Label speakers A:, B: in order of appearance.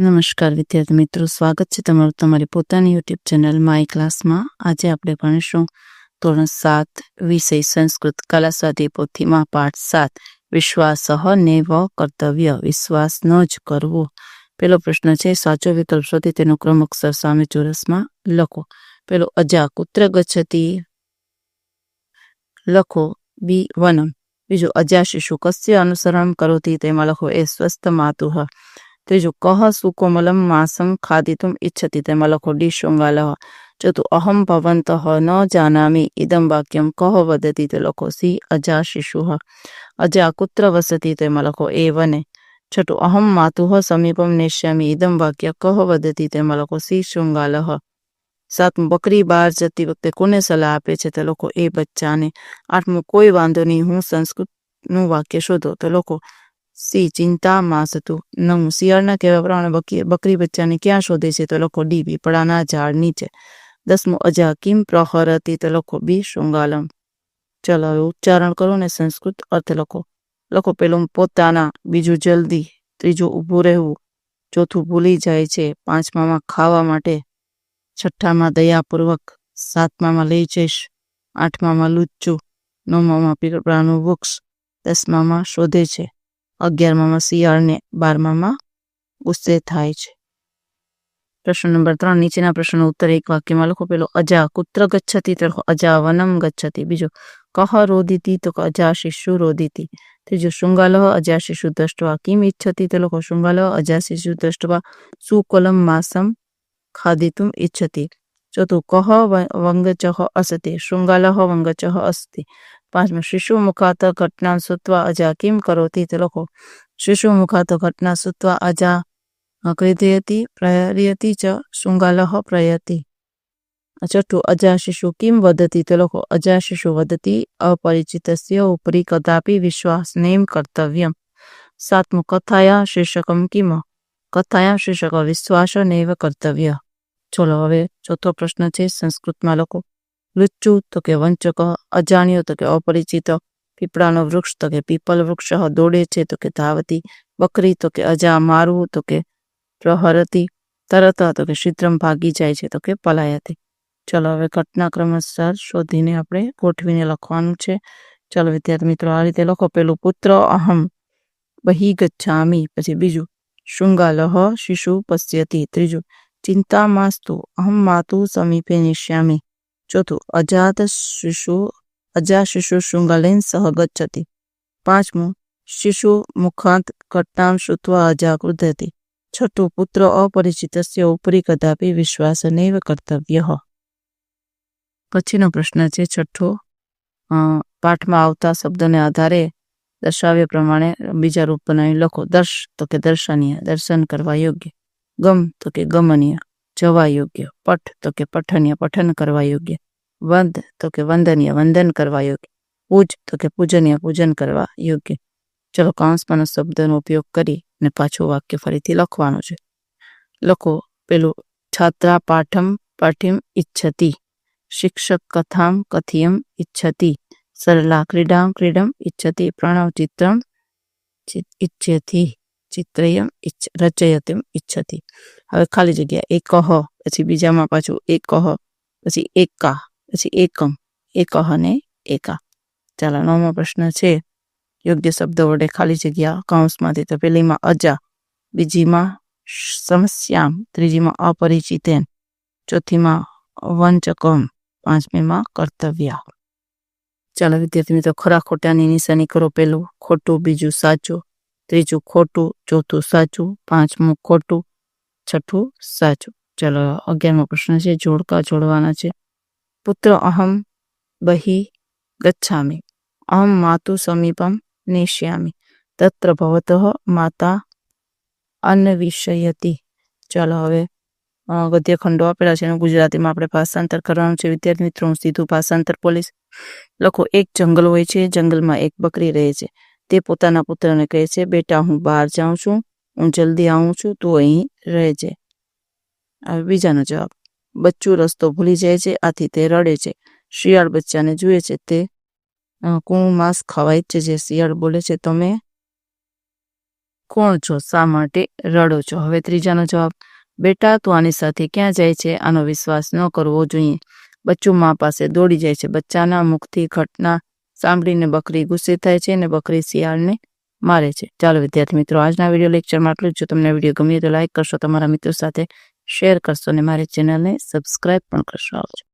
A: નમસ્કાર વિદ્યાર્થી મિત્રો, સ્વાગત છે તમારું તમારી પોતાની યુટ્યુબ ચેનલ માય ક્લાસમાં આજે આપણે ભણીશું ધોરણ સાત, વિષય સંસ્કૃત, કલા સ્વાધ્યાય પોથીમાં પાઠ સાત, વિશ્વાસ ને વ કર્તવ્ય, વિશ્વાસ ન જ કરવો. પેલો પ્રશ્ન છે, સાચો વિકલ્પ શોધી તેનો ક્રમ અક્ષર સામે ચોરસમાં લખો. પેલો, અજા કુત્ર ગચ્છતી? લખો બી, વનમ. બીજું, અજા શિશુ કસ્ય અનુસરણ કરોતી? તેમાં લખો, એ સ્વસ્થ માતુહ ત્રીજું કહ સુકોમલમ માસમ ખાદિતુમ ઈચ્છતિ તેમાં લખો ડી શૃંગાલહ ચોથું અહમ ભવંત ન જાનામી ઇદમ વાક્યમ કહ વદતી તે લખો સી અજા શિશુ અજા કુત્ર વસતી તેમાં લખો એ વને અહમ માતુઃ સમીપમ નેશ્યામી ઇદમ વાક્ય કહ વદતી તેમાં લખો સી શૃંગાલહ સાતમું બકરી બહાર જતી વખતે કોને સલાહ આપે છે તે લોકો એ બચ્ચાને આઠમું કોઈ વાંધો નહીં હું સંસ્કૃતનું વાક્ય શોધો તો લોકો સી, ચિંતા માસ હતું નવમું શિયાળના કહેવા પ્રમાણે બકી બકરી બચ્ચાને ક્યાં શોધે છે તો લોકો ડી, પીપળાના ઝાડ નીચે. દસમું અજા કિમ પ્રહરતી તો લોકો બી, શૃંગાલમ. ચલો, હવે ઉચ્ચારણ કરો ને સંસ્કૃત અર્થ લખો. લખો પેલું પોતાના, બીજું જલ્દી, ત્રીજું ઊભું રહેવું. ચોથું ભૂલી જાય છે, પાંચમામાં ખાવા માટે. છઠ્ઠામાં દયાપૂર્વક. સાતમામાં લઈ જઈશ આઠમામાં લુચ્ચું. નવમામાં પીપળાનું વૃક્ષ. દસમામાં શોધે છે. અગિયારમામાં શિયાળને બારમામાં ગુસ્સે થાય છે. પ્રશ્ન નંબર ત્રણ, નીચેના પ્રશ્નનો ઉત્તર એક વાક્યમાં લખો. પેલો, અજા, કુત્ર ગચ્છતી, તો લખો, અજા, વનમ ગચ્છતી. બીજો, કહ રોદિતી, તો અજા શિશુ રોદિતી. ત્રીજો, શૃંગાલહ, અજા શિશુ દ્રષ્ટવા. કિમ ઈચ્છતી, તો લખો, શૃંગાલહ, અજા શિશુ દ્રષ્ટવા. સુકલમ માસમ ખાદિતુમ ઈચ્છતી. ચોથું, કહ વંગચહ અસતિ. શૃંગાલહ વંગચહ અસ્તિ. પાંચમું, શિશુ મુખાત ઘટના સુત્વા અજા કિમ કરોતી તે લખો. શિશુ મુખાત ઘટના સુત્વા અજા ક્રિધયતિ પ્રયતી ચ શૃંગાલહ પ્રયતિ. છઠ્ઠું અજા શિશુ કિમ વદતી તે લખો. અજા શિશુ વદતી અપરિચિતસ્ય ઉપરી કદાપી વિશ્વાસ નેમ કર્તવ્યમ. સાતમું, કથાયા શીર્ષકમ કિમ? કથાયા શીર્ષક વિશ્વાસ નૈવ કર્તવ્ય. ચલો, હવે ચોથો પ્રશ્ન છે, સંસ્કૃતમાં લખો. લુચ્ચુ તો કે વંચક, અજાણ્યો તો કે અપરિચિત, પીપળાનો વૃક્ષ તો કે પીપલ વૃક્ષ દોડે છે તો કે ધાવતી, બકરી તો કે અજા મારવું તો કે પ્રહરતી, તરત તો કે શિદ્રમ ભાગી જાય છે તો કે પલાયતી. ચલો, હવે ઘટનાક્રમ અનુસાર શોધીને આપણે ગોઠવીને લખવાનું છે. ચલો, વિદ્યાર્થી મિત્રો, આ રીતે લખો. પેલું પુત્ર અહમ બહી ગચ્છામી, પછી બીજું શૃંગાલહ શિશુ પશ્યતી, ત્રીજું ચિંતા માસ્તુ અહમ માતુ સમીપે નિશ્યામી. ચોથું, અજાત શિશુ, અજા શિશુ શૃંગાલેન સહગચ્છતી પાંચમું, શિશુ મુખાંત ઘટનામ શ્રુત્વા અજા ક્રુધતી છઠ્ઠું, પુત્ર અપરિચિતસ્ય ઉપરી કદાપી વિશ્વાસ નૈવ કર્તવ્ય. પછીનો પ્રશ્ન છે છઠ્ઠો પાઠમાં આવતા શબ્દને આધારે દર્શાવ્યા પ્રમાણે બીજા રૂપ બનાવી લખો. દર્શ તો કે દર્શનીય, દર્શન કરવા યોગ્ય. ગમ તો કે ગમનીય. જવા યોગ્ય, પઠ તો કે પઠનીય, પઠન કરવા યોગ્ય, વંદ તો કે વંદનીય, વંદન કરવા યોગ્ય, પૂજ તો કે પૂજનીય, પૂજન કરવા યોગ્ય. ચલો કાંસમાંનો શબ્દનો ઉપયોગ કરી ને પાછું વાક્ય ફરીથી લખવાનું છે. લખો પેલું, છાત્રા પાઠમ પાઠિમ ઈચ્છતી શિક્ષક કથામ કથિયમ ઈચ્છતી સરલા ક્રીડામ ક્રીડમ ઈચ્છતી પ્રણવ ચિત્રમ ઈચ્છતી ચિત્રયમ રચયતમ ઈચ્છતી હવે ખાલી જગ્યા એક પછી બીજામાં પાછું એક પછી એકા, પછી એકમ, એકહ ને એકા. ચાલો, નવમો પ્રશ્ન છે. યોગ્ય શબ્દ વડે ખાલી જગ્યા, કૌંસમાંથી તો પેલીમાં અજા, બીજીમાં સમસ્યામ, ત્રીજીમાં અપરિચિતેન, ચોથીમાં વંચકમ, પાંચમીમાં કર્તવ્ય. ચાલો, વિદ્યાર્થી મિત્રો ખરા ખોટાની નિશાની કરો. પેલું ખોટું, બીજું સાચું. ત્રીજું ખોટું, ચોથું સાચું, પાંચમું ખોટું, છઠ્ઠું સાચું. ચાલો, અગિયારમો પ્રશ્ન છે, જોડકા જોડવાના છે. પુત્ર અહમ બહી ગચ્છામી, અહમ માતુ સમીપમ નેષ્યામી તત્ર ભવત માતા અન્નવિષયતી ચાલો, હવે ગદ્ય આપેલા છે ગુજરાતીમાં આપણે ભાષાંતર કરવાનું છે. વિદ્યાર્થી મિત્રો, હું સીધું ભાષાંતર પોલીસ. લખો, એક જંગલ હોય છે, જંગલમાં એક બકરી રહે છે. તે પોતાના પુત્રને કહે છે, બેટા, હું બહાર જાઉં છું, હું જલ્દી આવું છું, તું અહીં રહેજે. હવે બીજાનો જવાબ, બચ્ચું રસ્તો ભૂલી જાય છે, આથી તે રડે છે. શિયાળ બચ્ચાને જુએ છે, તે કુણું માંસ ખવાય છે, જે શિયાળ બોલે છે, તમે કોણ છો? શા માટે રડો છો? હવે ત્રીજાનો જવાબ, બેટા, તું આની સાથે ક્યાં જાય છે? આનો વિશ્વાસ ન કરવો જોઈએ. બચ્ચું મા પાસે દોડી જાય છે. બચ્ચાના મુખથી ઘટના સાંભળીને બકરી ગુસ્સે થાય છે અને બકરી શિયાળને મારે છે. ચાલો વિદ્યાર્થી મિત્રો, આજના વીડિયો લેક્ચરમાં આટલું જ. જો તમને વીડિયો ગમ્યો તો લાઇક કરશો, તમારા મિત્રો સાથે શેર કરશો અને મારી ચેનલને સબસ્ક્રાઈબ પણ કરશો. આવજો.